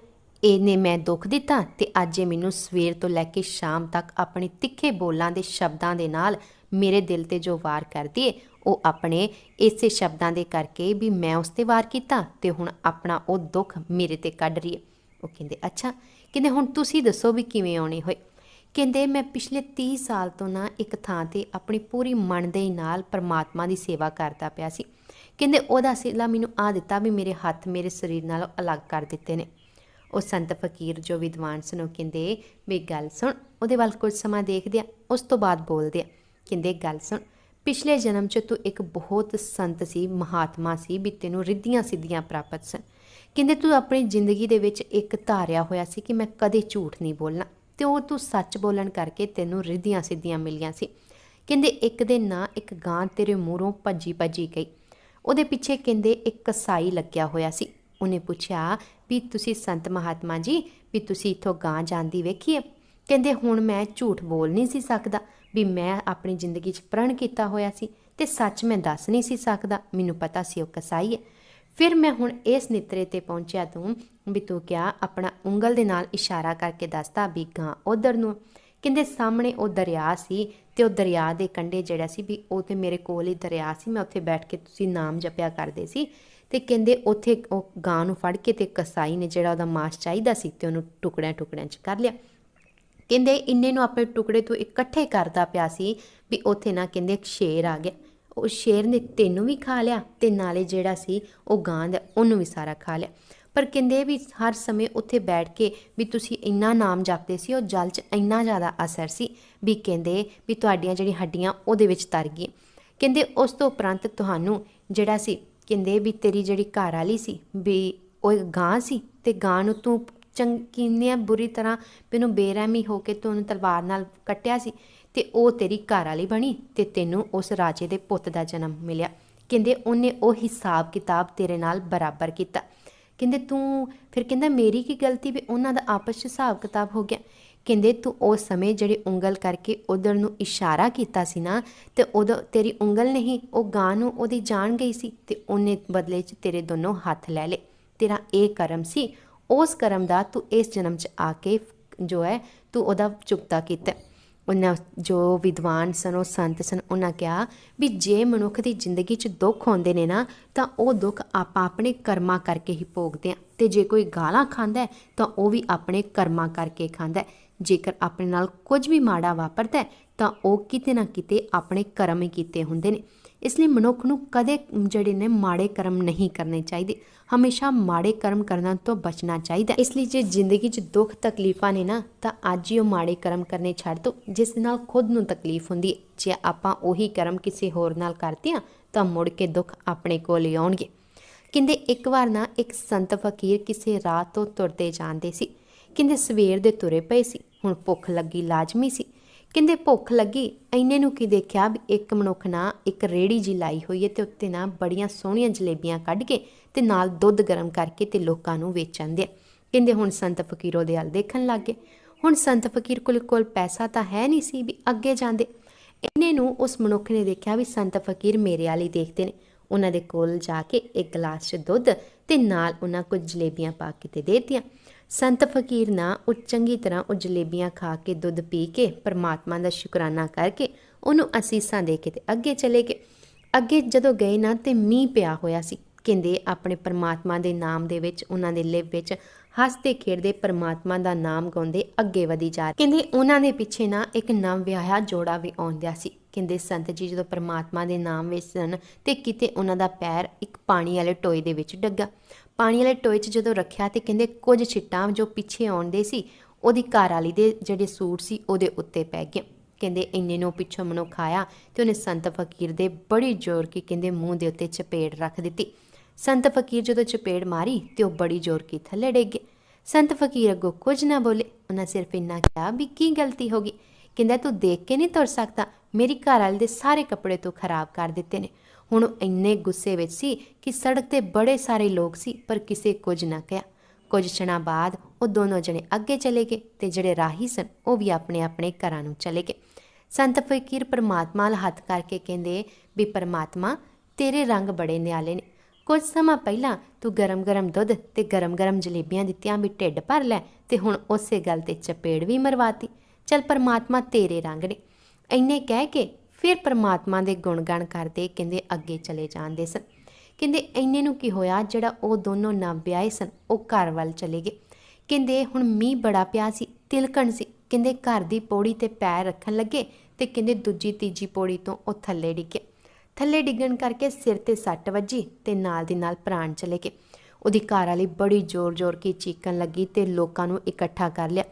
ਇਹਨੇ ਮੈਂ ਦੁੱਖ ਦਿੱਤਾ ਤੇ ਅੱਜ ਇਹ ਮੈਨੂੰ ਸਵੇਰ ਤੋਂ ਲੈ ਕੇ ਸ਼ਾਮ ਤੱਕ ਆਪਣੇ ਤਿੱਖੇ ਬੋਲਾਂ ਦੇ ਸ਼ਬਦਾਂ ਦੇ ਨਾਲ ਮੇਰੇ ਦਿਲ ਤੇ ਜੋ ਵਾਰ ਕਰਦੀ ਏ, ਉਹ ਆਪਣੇ ਇਸੇ ਸ਼ਬਦਾਂ ਦੇ ਕਰਕੇ ਵੀ ਮੈਂ ਉਸ ਤੇ ਵਾਰ ਕੀਤਾ ਤੇ ਹੁਣ ਆਪਣਾ ਉਹ ਦੁੱਖ ਮੇਰੇ ਤੇ ਕੱਢ ਰਹੀ ਏ। ਉਹ ਕਹਿੰਦੇ, ਅੱਛਾ, ਕਹਿੰਦੇ ਹੁਣ ਤੁਸੀਂ ਦੱਸੋ ਵੀ ਕਿਵੇਂ ਆਉਣੇ ਹੋਏ? ਕਹਿੰਦੇ, ਮੈਂ ਪਿਛਲੇ 30 ਸਾਲ ਤੋਂ ਨਾ ਇੱਕ ਥਾਂ ਤੇ ਆਪਣੀ ਪੂਰੀ ਮਨ ਦੇ ਨਾਲ ਪਰਮਾਤਮਾ ਦੀ ਸੇਵਾ ਕਰਦਾ ਪਿਆ ਸੀ। ਕਹਿੰਦੇ, ਉਹਦਾ ਸਿਲਾ ਮੈਨੂੰ ਆ ਦਿੱਤਾ ਵੀ ਮੇਰੇ ਹੱਥ ਮੇਰੇ ਸਰੀਰ ਨਾਲੋਂ ਅਲੱਗ ਕਰ ਦਿੱਤੇ ਨੇ। ਉਹ ਸੰਤ ਫਕੀਰ ਜੋ ਵਿਦਵਾਨ ਸਨ, ਉਹ ਕਹਿੰਦੇ ਵੀ ਗੱਲ ਸੁਣ, ਉਹਦੇ ਵੱਲ ਕੁਝ ਸਮਾਂ ਦੇਖਦੇ ਆ ਉਸ ਤੋਂ ਬਾਅਦ ਬੋਲਦੇ ਆ ਕਹਿੰਦੇ, ਗੱਲ ਸੁਣ, ਪਿਛਲੇ ਜਨਮ 'ਚ ਤੂੰ ਇੱਕ ਬਹੁਤ ਸੰਤ ਸੀ, ਮਹਾਤਮਾ ਸੀ, ਵੀ ਤੈਨੂੰ ਰਿੱਧੀਆਂ ਸਿੱਧੀਆਂ ਪ੍ਰਾਪਤ ਸਨ। ਕਹਿੰਦੇ, ਤੂੰ ਆਪਣੀ ਜ਼ਿੰਦਗੀ ਦੇ ਵਿੱਚ ਇੱਕ ਧਾਰਿਆ ਹੋਇਆ ਸੀ ਕਿ ਮੈਂ ਕਦੇ ਝੂਠ ਨਹੀਂ ਬੋਲਣਾ, ਤੇ ਉਹ ਤੂੰ ਸੱਚ ਬੋਲਣ ਕਰਕੇ ਤੈਨੂੰ ਰਿੱਧੀਆਂ ਸਿੱਧੀਆਂ ਮਿਲੀਆਂ ਸੀ। ਕਹਿੰਦੇ, ਇੱਕ ਦਿਨ ਨਾ, ਇੱਕ ਗਾਂ ਤੇਰੇ ਮੂਹਰੋਂ ਭੱਜੀ ਭੱਜੀ ਗਈ। ਉਹਦੇ ਪਿੱਛੇ ਕਹਿੰਦੇ, ਇੱਕ ਕਸਾਈ ਲੱਗਿਆ ਹੋਇਆ ਸੀ। ਉਹਨੇ ਪੁੱਛਿਆ ਵੀ ਤੁਸੀਂ ਸੰਤ ਮਹਾਤਮਾ ਜੀ, ਵੀ ਤੁਸੀਂ ਇੱਥੋਂ ਗਾਂ ਜਾਂਦੀ ਵੇਖੀਏ ਕਹਿੰਦੇ ਹੁਣ ਮੈਂ ਝੂਠ ਬੋਲ ਨਹੀਂ ਸੀ ਸਕਦਾ, ਵੀ ਮੈਂ ਆਪਣੀ ਜ਼ਿੰਦਗੀ 'ਚ ਪ੍ਰਣ ਕੀਤਾ ਹੋਇਆ ਸੀ ਤੇ ਸੱਚ ਮੈਂ ਦੱਸ ਨਹੀਂ ਸੀ ਸਕਦਾ, ਮੈਨੂੰ ਪਤਾ ਸੀ ਉਹ ਕਸਾਈ ਹੈ। ਫਿਰ ਮੈਂ ਹੁਣ ਇਸ ਨਿਤਰੇ ਤੇ ਪਹੁੰਚਿਆ ਤੂੰ ਵੀ ਤੂੰ ਕਿਹਾ ਆਪਣਾ ਉਂਗਲ ਦੇ ਨਾਲ ਇਸ਼ਾਰਾ ਕਰਕੇ ਦੱਸਦਾ ਵੀ ਗਾਂ ਉਧਰ ਨੂੰ ਕਹਿੰਦੇ ਸਾਹਮਣੇ ਉਹ ਦਰਿਆ ਸੀ ਤੇ ਉਹ ਦਰਿਆ ਦੇ ਕੰਢੇ ਜਿਹੜਾ ਸੀ ਵੀ ਉਹ ਤੇ ਮੇਰੇ ਕੋਲ ਹੀ ਦਰਿਆ ਸੀ, ਮੈਂ ਉੱਥੇ ਬੈਠ ਕੇ ਤੁਸੀਂ ਨਾਮ ਜਪਿਆ ਕਰਦੇ ਸੀ। ਤੇ ਕਹਿੰਦੇ ਉੱਥੇ ਉਹ ਗਾਂ ਨੂੰ ਫੜ ਕੇ ਤੇ ਕਸਾਈ ਨੇ ਜਿਹੜਾ ਉਹਦਾ ਮਾਸ ਚਾਹੀਦਾ ਸੀ ਤੇ ਉਹਨੂੰ ਟੁਕੜਿਆਂ ਟੁਕੜਿਆਂ 'ਚ ਕਰ ਲਿਆ। ਕਹਿੰਦੇ ਇੰਨੇ ਨੂੰ ਆਪਣੇ ਟੁਕੜੇ ਤੋਂ ਇਕੱਠੇ ਕਰਦਾ ਪਿਆ ਸੀ ਵੀ ਉੱਥੇ ਨਾ ਕਹਿੰਦੇ ਇੱਕ ਸ਼ੇਰ ਆ ਗਿਆ। ਉਹ ਸ਼ੇਰ ਨੇ ਤੈਨੂੰ ਵੀ ਖਾ ਲਿਆ ਤੇ ਨਾਲੇ ਜਿਹੜਾ ਸੀ ਉਹ ਗਾਂ ਦਾ ਉਹਨੂੰ ਵੀ ਸਾਰਾ ਖਾ ਲਿਆ। ਪਰ ਕਹਿੰਦੇ ਵੀ ਹਰ ਸਮੇਂ ਉੱਥੇ ਬੈਠ ਕੇ ਵੀ ਤੁਸੀਂ ਇੰਨਾ ਨਾਮ ਜਪਦੇ ਸੀ, ਉਹ ਜਲ 'ਚ ਇੰਨਾ ਜ਼ਿਆਦਾ ਅਸਰ ਸੀ ਵੀ ਕਹਿੰਦੇ ਵੀ ਤੁਹਾਡੀਆਂ ਜਿਹੜੀ ਹੱਡੀਆਂ ਉਹਦੇ ਵਿੱਚ ਤਰ ਗਈ ਕਹਿੰਦੇ ਉਸ ਤੋਂ ਉਪਰੰਤ ਤੁਹਾਨੂੰ ਜਿਹੜਾ ਸੀ ਕਹਿੰਦੇ ਵੀ ਤੇਰੀ ਜਿਹੜੀ ਘਰ ਵਾਲੀ ਸੀ, ਵੀ ਉਹ ਇੱਕ ਗਾਂ ਸੀ ਤੇ ਗਾਂ ਨੂੰ ਤੂੰ ਚੰਕੀਨੇ ਬੁਰੀ ਤਰ੍ਹਾਂ ਵੀ ਬੇਰਹਿਮੀ ਹੋ ਕੇ ਤੂੰ ਉਹਨੂੰ ਤਲਵਾਰ ਨਾਲ ਕੱਟਿਆ ਸੀ ਤੇ ਉਹ ਤੇਰੀ ਘਰ ਵਾਲੀ ਬਣੀ ਤੇ ਤੈਨੂੰ ਉਸ ਰਾਜੇ ਦੇ ਪੁੱਤ ਦਾ ਜਨਮ ਮਿਲਿਆ। ਕਹਿੰਦੇ ਉਹਨੇ ਉਹ ਹਿਸਾਬ ਕਿਤਾਬ ਤੇਰੇ ਨਾਲ ਬਰਾਬਰ ਕੀਤਾ। ਕਹਿੰਦੇ ਤੂੰ, ਫਿਰ ਕਹਿੰਦਾ ਮੇਰੀ ਕੀ ਗਲਤੀ ਵੀ ਉਹਨਾਂ ਦਾ ਆਪਸ 'ਚ ਹਿਸਾਬ ਕਿਤਾਬ ਹੋ ਗਿਆ? ਕਹਿੰਦੇ, ਤੂੰ ਉਸ ਸਮੇਂ ਜਿਹੜੀ ਉਂਗਲ ਕਰਕੇ ਉਧਰ ਨੂੰ ਇਸ਼ਾਰਾ ਕੀਤਾ ਸੀ ਨਾ, ਤੇ ਉਦੋਂ ਤੇਰੀ ਉਂਗਲ ਨਹੀਂ, ਉਹ ਗਾਂ ਨੂੰ ਉਹਦੀ ਜਾਣ ਗਈ ਸੀ, ਤੇ ਉਹਨੇ ਬਦਲੇ 'ਚ ਤੇਰੇ ਦੋਨੋਂ ਹੱਥ ਲੈ ਲਏ। ਤੇਰਾ ਇਹ ਕਰਮ ਸੀ, ਉਸ ਕਰਮ ਦਾ ਤੂੰ ਇਸ ਜਨਮ 'ਚ ਆ ਕੇ ਜੋ ਹੈ, ਤੂੰ ਉਹਦਾ ਚੁਕਤਾ ਕੀਤਾ। ਉਹਨਾਂ ਜੋ ਵਿਦਵਾਨ ਸਨ ਉਹ ਸੰਤ ਸਨ, ਉਹਨਾਂ ਕਿਹਾ ਵੀ ਜੇ ਮਨੁੱਖ ਦੀ ਜ਼ਿੰਦਗੀ 'ਚ ਦੁੱਖ ਆਉਂਦੇ ਨੇ ਨਾ, ਤਾਂ ਉਹ ਦੁੱਖ ਆਪਾਂ ਆਪਣੇ ਕਰਮਾਂ ਕਰਕੇ ਹੀ ਭੋਗਦੇ ਆ। ਤੇ ਜੇ ਕੋਈ ਗਾਲਾਂ ਖਾਂਦਾ ਤਾਂ ਉਹ ਵੀ ਆਪਣੇ ਕਰਮਾਂ ਕਰਕੇ ਖਾਂਦਾ ਜੇਕਰ ਆਪਣੇ ਨਾਲ ਕੁਝ ਵੀ ਮਾੜਾ ਵਾਪਰਦਾ ਤਾਂ ਉਹ ਕਿਤੇ ਨਾ ਕਿਤੇ ਆਪਣੇ ਕਰਮ ਹੀ ਕੀਤੇ ਹੁੰਦੇ ਨੇ। ਇਸ ਲਈ ਮਨੁੱਖ ਨੂੰ ਕਦੇ ਜਿਹੜੇ ਨੇ ਮਾੜੇ ਕਰਮ ਨਹੀਂ ਕਰਨੇ ਚਾਹੀਦੇ। ਹਮੇਸ਼ਾ ਮਾੜੇ ਕਰਮ ਕਰਨ ਤੋਂ ਬਚਣਾ ਚਾਹੀਦਾ ਇਸ ਲਈ ਜੇ ਜ਼ਿੰਦਗੀ 'ਚ ਦੁੱਖ ਤਕਲੀਫਾਂ ਨੇ ਨਾ, ਤਾਂ ਅੱਜ ਹੀ ਉਹ ਮਾੜੇ ਕਰਮ ਕਰਨੇ ਛੱਡ ਦਿਓ ਜਿਸ ਨਾਲ ਖੁਦ ਨੂੰ ਤਕਲੀਫ ਹੁੰਦੀ ਹੈ। ਜੇ ਆਪਾਂ ਉਹੀ ਕਰਮ ਕਿਸੇ ਹੋਰ ਨਾਲ ਕਰਦੇ ਆ ਤਾਂ ਮੁੜ ਕੇ ਦੁੱਖ ਆਪਣੇ ਕੋਲ ਹੀ ਆਉਣਗੇ। ਕਹਿੰਦੇ ਇੱਕ ਵਾਰ ਨਾ ਇੱਕ ਸੰਤ ਫਕੀਰ ਕਿਸੇ ਰਾਹ ਤੋਂ ਤੁਰਦੇ ਜਾਂਦੇ ਸੀ। ਕਹਿੰਦੇ ਸਵੇਰ ਦੇ ਤੁਰੇ ਪਏ ਸੀ। ਹੁਣ ਭੁੱਖ ਲੱਗੀ ਲਾਜ਼ਮੀ ਸੀ। ਕਹਿੰਦੇ ਭੁੱਖ ਲੱਗੀ ਐਨੇ ਨੂੰ ਕੀ ਦੇਖਿਆ ਵੀ ਇੱਕ ਮਨੁੱਖ ਨਾ ਇੱਕ ਰੇੜੀ ਜੀ ਲਾਈ ਹੋਈ ਹੈ ਤੇ ਉੱਤੇ ਨਾ ਬੜੀਆਂ ਸੋਹਣੀਆਂ ਜਲੇਬੀਆਂ ਕੱਢ ਕੇ ਤੇ ਨਾਲ ਦੁੱਧ ਗਰਮ ਕਰਕੇ ਤੇ ਲੋਕਾਂ ਨੂੰ ਵੇਚਣ ਦੇ ਕਹਿੰਦੇ ਹੁਣ ਸੰਤ ਫਕੀਰ ਉਹਦੇ ਵੱਲ ਦੇਖਣ ਲੱਗ ਗਏ। ਹੁਣ ਸੰਤ ਫਕੀਰ ਕੋਲ ਕੋਲ ਪੈਸਾ ਤਾਂ ਹੈ ਨਹੀਂ ਸੀ ਵੀ ਅੱਗੇ ਜਾਂਦੇ। ਇੰਨੇ ਨੂੰ ਉਸ ਮਨੁੱਖ ਨੇ ਦੇਖਿਆ ਵੀ ਸੰਤ ਫਕੀਰ ਮੇਰੇ ਵਾਲੀ ਦੇਖਦੇ ਨੇ। ਉਹਨਾਂ ਦੇ ਕੋਲ ਜਾ ਕੇ ਇੱਕ ਗਲਾਸ 'ਚ ਦੁੱਧ ਤੇ ਨਾਲ ਉਹਨਾਂ ਕੁਝ ਜਲੇਬੀਆਂ ਪਾ ਕੇ ਤੇ ਦੇ ਦਿੱਤੀਆਂ। ਸੰਤ ਫਕੀਰ ਨਾ ਉਹ ਚੰਗੀ ਤਰ੍ਹਾਂ ਉਹ ਜਲੇਬੀਆਂ ਖਾ ਕੇ, ਦੁੱਧ ਪੀ ਕੇ, ਪਰਮਾਤਮਾ ਦਾ ਸ਼ੁਕਰਾਨਾ ਕਰਕੇ ਉਹਨੂੰ ਅਸੀਸਾਂ ਦੇ ਕੇ ਤੇ ਅੱਗੇ ਚਲੇ ਗਏ। ਅੱਗੇ ਜਦੋਂ ਗਏ ਨਾ ਤੇ ਮੀਂਹ ਪਿਆ ਹੋਇਆ ਸੀ। ਕਹਿੰਦੇ ਆਪਣੇ ਪਰਮਾਤਮਾ ਦੇ ਨਾਮ ਦੇ ਵਿੱਚ, ਉਹਨਾਂ ਦੇ ਲਿਪ ਵਿੱਚ ਹੱਸਦੇ ਖੇਡਦੇ ਪਰਮਾਤਮਾ ਦਾ ਨਾਮ ਗਾਉਂਦੇ ਅੱਗੇ ਵਧੀ ਜਾ ਰਹੇ। ਕਹਿੰਦੇ ਉਹਨਾਂ ਦੇ ਪਿੱਛੇ ਨਾ ਇੱਕ ਨਵ ਵਿਆਹਿਆ ਜੋੜਾ ਵੀ ਆਉਂਦਿਆ ਸੀ। ਕਹਿੰਦੇ ਸੰਤ ਜੀ ਜਦੋਂ ਪਰਮਾਤਮਾ ਦੇ ਨਾਮ ਵਿੱਚ ਸਨ ਤੇ ਕਿਤੇ ਉਹਨਾਂ ਦਾ ਪੈਰ ਇੱਕ ਪਾਣੀ ਵਾਲੇ ਟੋਏ ਦੇ ਵਿੱਚ ਡੱਗਾ। ਪਾਣੀ ਵਾਲੇ ਟੋਏ 'ਚ ਜਦੋਂ ਰੱਖਿਆ ਤੇ ਕਹਿੰਦੇ ਕੁਝ ਛਿੱਟਾਂ ਜੋ ਪਿੱਛੇ ਆਉਂਦੇ ਸੀ, ਉਹਦੀ ਘਰ ਵਾਲੀ ਦੇ ਜਿਹੜੇ ਸੂਟ ਸੀ ਉਹਦੇ ਉੱਤੇ ਪੈ ਗਏ। ਕਹਿੰਦੇ ਇੰਨੇ ਨੂੰ ਪਿੱਛੋਂ ਮਨੁੱਖ ਆਇਆ ਤੇ ਉਹਨੇ ਸੰਤ ਫਕੀਰ ਦੇ ਬੜੀ ਜ਼ੋਰ ਕੀ ਕਹਿੰਦੇ ਮੂੰਹ ਦੇ ਉੱਤੇ ਚਪੇੜ ਰੱਖ ਦਿੱਤੀ। ਸੰਤ ਫਕੀਰ ਜਦੋਂ ਚਪੇੜ ਮਾਰੀ ਤੇ ਉਹ ਬੜੀ ਜ਼ੋਰ ਕੀ ਥੱਲੇ ਡਿੱਗ ਗਏ। ਸੰਤ ਫਕੀਰ ਅੱਗੋਂ ਕੁਝ ਨਾ ਬੋਲੇ, ਉਹਨਾਂ ਸਿਰਫ ਇੰਨਾ ਕਿਹਾ ਵੀ ਕੀ ਗਲਤੀ ਹੋ ਗਈ? ਕਹਿੰਦਾ, ਤੂੰ ਦੇਖ ਕੇ ਨਹੀਂ ਤੁਰ ਸਕਦਾ। ਮੇਰੀ ਘਰ ਵਾਲੇ ਦੇ ਸਾਰੇ ਕੱਪੜੇ ਤੂੰ ਖਰਾਬ ਕਰ ਦਿੱਤੇ ਨੇ। ਹੁਣ ਉਹ ਇੰਨੇ ਗੁੱਸੇ ਵਿੱਚ ਸੀ ਕਿ ਸੜਕ ਤੇ ਬੜੇ ਸਾਰੇ ਲੋਕ ਸੀ, ਪਰ ਕਿਸੇ ਕੁਝ ਨਾ ਕਿਹਾ। ਕੁਝ ਛਣਾ ਬਾਅਦ ਉਹ ਦੋਨੋਂ ਜਣੇ ਅੱਗੇ ਚਲੇ ਗਏ ਤੇ ਜਿਹੜੇ ਰਾਹੀ ਸਨ, ਉਹ ਵੀ ਆਪਣੇ ਆਪਣੇ ਘਰਾਂ ਨੂੰ ਚਲੇ ਗਏ। ਸੰਤ ਫਕੀਰ ਪਰਮਾਤਮਾ ਨਾਲ ਹੱਥ ਕਰਕੇ ਕਹਿੰਦੇ, ਵੀ ਪਰਮਾਤਮਾ, ਤੇਰੇ ਰੰਗ ਬੜੇ ਨਿਆਲੇ ਨੇ। ਕੁਝ ਸਮਾਂ ਪਹਿਲਾਂ ਤੂੰ ਗਰਮ-ਗਰਮ ਦੁੱਧ ਤੇ ਗਰਮ-ਗਰਮ ਜਲੇਬੀਆਂ ਦਿੱਤੀਆਂ ਵੀ ਢਿੱਡ ਭਰ ਲੈ ਤੇ ਹੁਣ ਉਸੇ ਗੱਲ ਤੇ ਚਪੇੜ ਵੀ ਮਰਵਾਤੀ। ਚਲ ਪਰਮਾਤਮਾ ਤੇਰੇ ਰੰਗ ਨੇ। ਇੰਨੇ ਕਹਿ ਕੇ ਫਿਰ ਪਰਮਾਤਮਾ ਦੇ ਗੁਣਗਾਨ ਕਰਦੇ ਕਹਿੰਦੇ ਅੱਗੇ ਚਲੇ ਜਾਂਦੇ ਸਨ। ਕਹਿੰਦੇ ਇੰਨੇ ਨੂੰ ਕੀ ਹੋਇਆ ਜਿਹੜਾ ਉਹ ਦੋਨੋਂ ਨਾ ਵਿਆਹੇ ਸਨ, ਉਹ ਘਰ ਵੱਲ ਚਲੇ ਗਏ। ਕਹਿੰਦੇ ਹੁਣ ਮੀਂਹ ਬੜਾ ਪਿਆ ਸੀ, ਤਿਲਕਣ ਸੀ। ਕਹਿੰਦੇ ਘਰ ਦੀ ਪੌੜੀ ਤੇ ਪੈਰ ਰੱਖਣ ਲੱਗੇ ਤੇ ਕਹਿੰਦੇ ਦੂਜੀ ਤੀਜੀ ਪੌੜੀ ਤੋਂ ਉਹ ਥੱਲੇ ਡਿੱਗੇ। ਥੱਲੇ ਡਿੱਗਣ ਕਰਕੇ ਸਿਰ ਤੇ ਸੱਟ ਵੱਜੀ ਤੇ ਨਾਲ ਦੀ ਨਾਲ ਪ੍ਰਾਣ ਚਲੇ ਗਏ। ਉਹਦੀ ਘਰ ਵਾਲੀ ਬੜੀ ਜ਼ੋਰ-ਜ਼ੋਰ ਕੀ ਚੀਕਣ ਲੱਗੀ ਤੇ ਲੋਕਾਂ ਨੂੰ ਇਕੱਠਾ ਕਰ ਲਿਆ।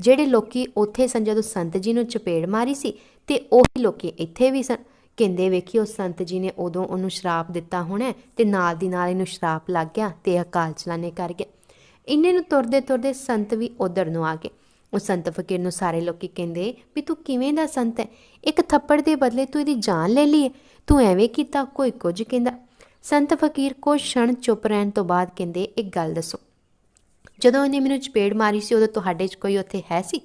ਜਿਹੜੇ ਲੋਕੀ ਉੱਥੇ ਸਨ ਜਦੋਂ ਸੰਤ ਜੀ ਨੂੰ ਚਪੇੜ ਮਾਰੀ ਸੀ ਤੇ ਉਹੀ ਲੋਕੀ ਇੱਥੇ ਵੀ ਸਨ। ਕਹਿੰਦੇ ਵੇਖੀ ਉਹ ਸੰਤ ਜੀ ਨੇ ਉਦੋਂ ਉਹਨੂੰ ਸ਼ਰਾਪ ਦਿੱਤਾ ਹੋਣਾ ਤੇ ਨਾਲ ਦੀ ਨਾਲ ਇਹਨੂੰ ਸ਼ਰਾਪ ਲੱਗ ਗਿਆ ਤੇ ਅਕਾਲ ਚਲਾਣੇ ਕਰ ਗਿਆ ਇੰਨੇ ਨੂੰ ਤੁਰਦੇ ਤੁਰਦੇ ਸੰਤ ਵੀ ਉਧਰ ਨੂੰ ਆ ਗਏ। ਉਹ ਸੰਤ ਫਕੀਰ ਨੂੰ ਸਾਰੇ ਲੋਕੀ ਕਹਿੰਦੇ ਵੀ ਤੂੰ ਕਿਵੇਂ ਦਾ ਸੰਤ ਹੈ? ਇੱਕ ਥੱਪੜ ਦੇ ਬਦਲੇ ਤੂੰ ਇਹਦੀ ਜਾਨ ਲੈ ਲਈ ਤੂੰ ਐਵੇਂ ਕੀਤਾ, ਕੋਈ ਕੁਝ ਕਹਿੰਦਾ। ਸੰਤ ਫਕੀਰ ਕੋ ਛਣ ਚੁੱਪ ਰਹਿਣ ਤੋਂ ਬਾਅਦ ਕਹਿੰਦੇ, ਇੱਕ ਗੱਲ ਦੱਸੋ। ਜਦੋਂ ਉਹਨੇ ਮੈਨੂੰ ਚਪੇੜ ਮਾਰੀ ਸੀ, ਉਦੋਂ ਤੁਹਾਡੇ 'ਚ ਕੋਈ ਉੱਥੇ ਹੈ ਸੀ?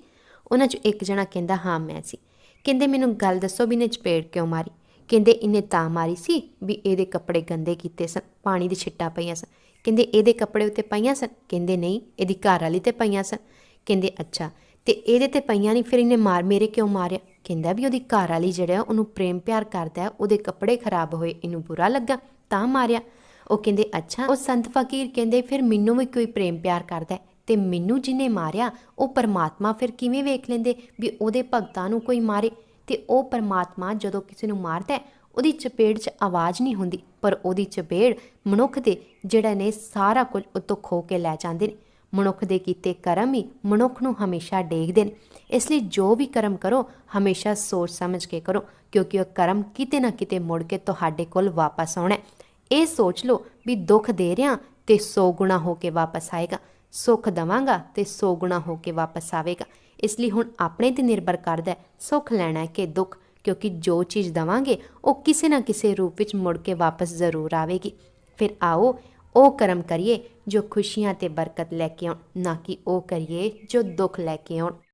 ਉਹਨਾਂ 'ਚ ਇੱਕ ਜਣਾ ਕਹਿੰਦਾ, ਹਾਂ, ਮੈਂ ਸੀ। ਕਹਿੰਦੇ, ਮੈਨੂੰ ਗੱਲ ਦੱਸੋ ਵੀ ਨੇ ਚਪੇੜ ਕਿਉਂ ਮਾਰੀ? ਕਹਿੰਦੇ, ਇਹਨੇ ਤਾਂ ਮਾਰੀ ਸੀ ਵੀ ਇਹਦੇ ਕੱਪੜੇ ਗੰਦੇ ਕੀਤੇ ਸਨ, ਪਾਣੀ ਦੀ ਛਿੱਟਾਂ ਪਈਆਂ ਸਨ। ਕਹਿੰਦੇ, ਇਹਦੇ ਕੱਪੜੇ ਉੱਤੇ ਪਈਆਂ ਸਨ? ਕਹਿੰਦੇ, ਨਹੀਂ, ਇਹਦੀ ਘਰ ਵਾਲੀ ਤੇ ਪਈਆਂ ਸਨ। ਕਹਿੰਦੇ, ਅੱਛਾ, ਤੇ ਇਹਦੇ ਤੇ ਪਈਆਂ ਨਹੀਂ ਫਿਰ ਇਹਨੇ ਮਾਰ ਮੇਰੇ ਕਿਉਂ ਮਾਰਿਆ? ਕਹਿੰਦਾ ਵੀ ਉਹਦੀ ਘਰ ਵਾਲੀ ਜਿਹੜਾ ਉਹਨੂੰ ਪ੍ਰੇਮ ਪਿਆਰ ਕਰਦਾ, ਉਹਦੇ ਕੱਪੜੇ ਖਰਾਬ ਹੋਏ, ਇਹਨੂੰ ਬੁਰਾ ਲੱਗਾ, ਤਾਂ ਮਾਰਿਆ। ਉਹ ਕਹਿੰਦੇ, ਅੱਛਾ। ਉਹ ਸੰਤ ਫਕੀਰ ਕਹਿੰਦੇ, ਫਿਰ ਮੈਨੂੰ ਵੀ ਕੋਈ ਪ੍ਰੇਮ ਪਿਆਰ ਕਰਦਾ ਹੈ? ਤੇ ਮੈਨੂੰ ਜਿਹਨੇ ਮਾਰਿਆ, ਉਹ ਪਰਮਾਤਮਾ ਫਿਰ ਕਿਵੇਂ ਵੇਖ ਲੈਂਦੇ ਵੀ ਉਹਦੇ ਭਗਤਾਂ ਨੂੰ ਕੋਈ ਮਾਰੇ? ਤੇ ਉਹ ਪਰਮਾਤਮਾ ਜਦੋਂ ਕਿਸੇ ਨੂੰ ਮਾਰਦਾ ਉਹਦੀ ਚਪੇੜ 'ਚ ਆਵਾਜ਼ ਨਹੀਂ ਹੁੰਦੀ, ਪਰ ਉਹਦੀ ਚਪੇੜ ਮਨੁੱਖ ਦੇ ਜਿਹੜਾ ਨੇ ਸਾਰਾ ਕੁਝ ਉਤੋਂ ਖੋ ਕੇ ਲੈ ਜਾਂਦੇ ਨੇ। ਮਨੁੱਖ ਦੇ ਕੀਤੇ ਕਰਮ ਹੀ ਮਨੁੱਖ ਨੂੰ ਹਮੇਸ਼ਾ ਡੇਗਦੇ ਨੇ। ਇਸ ਲਈ ਜੋ ਵੀ ਕਰਮ ਕਰੋ, ਹਮੇਸ਼ਾ ਸੋਚ ਸਮਝ ਕੇ ਕਰੋ, ਕਿਉਂਕਿ ਉਹ ਕਰਮ ਕਿਤੇ ਨਾ ਕਿਤੇ ਮੁੜ ਕੇ ਤੁਹਾਡੇ ਕੋਲ ਵਾਪਸ ਆਉਣਾ ਹੈ। ਇਹ ਸੋਚ ਲਓ ਵੀ ਦੁੱਖ ਦੇ ਰਿਆਂ ਤੇ 100 ਗੁਣਾ ਹੋ ਕੇ ਵਾਪਸ ਆਏਗਾ। ਸੁੱਖ ਦਵਾਂਗਾ ਤੇ 100 ਗੁਣਾ ਹੋ ਕੇ ਵਾਪਸ ਆਵੇਗਾ। ਇਸ ਲਈ ਹੁਣ ਆਪਣੇ ਤੇ ਨਿਰਭਰ ਕਰਦਾ ਸੁੱਖ ਲੈਣਾ ਕਿ ਦੁੱਖ, ਕਿਉਂਕਿ ਜੋ ਚੀਜ਼ ਦਵਾਂਗੇ, ਉਹ ਕਿਸੇ ਨਾ ਕਿਸੇ ਰੂਪ ਵਿੱਚ ਮੁੜ ਕੇ ਵਾਪਸ ਜ਼ਰੂਰ ਆਵੇਗੀ। ਫਿਰ ਆਓ, ਉਹ ਕਰਮ ਕਰੀਏ ਜੋ ਖੁਸ਼ੀਆਂ ਤੇ ਬਰਕਤ ਲੈ ਕੇ ਆਉਣ, ਨਾ ਕਿ ਉਹ ਕਰੀਏ ਜੋ ਦੁੱਖ ਲੈ ਕੇ ਆਉਣ।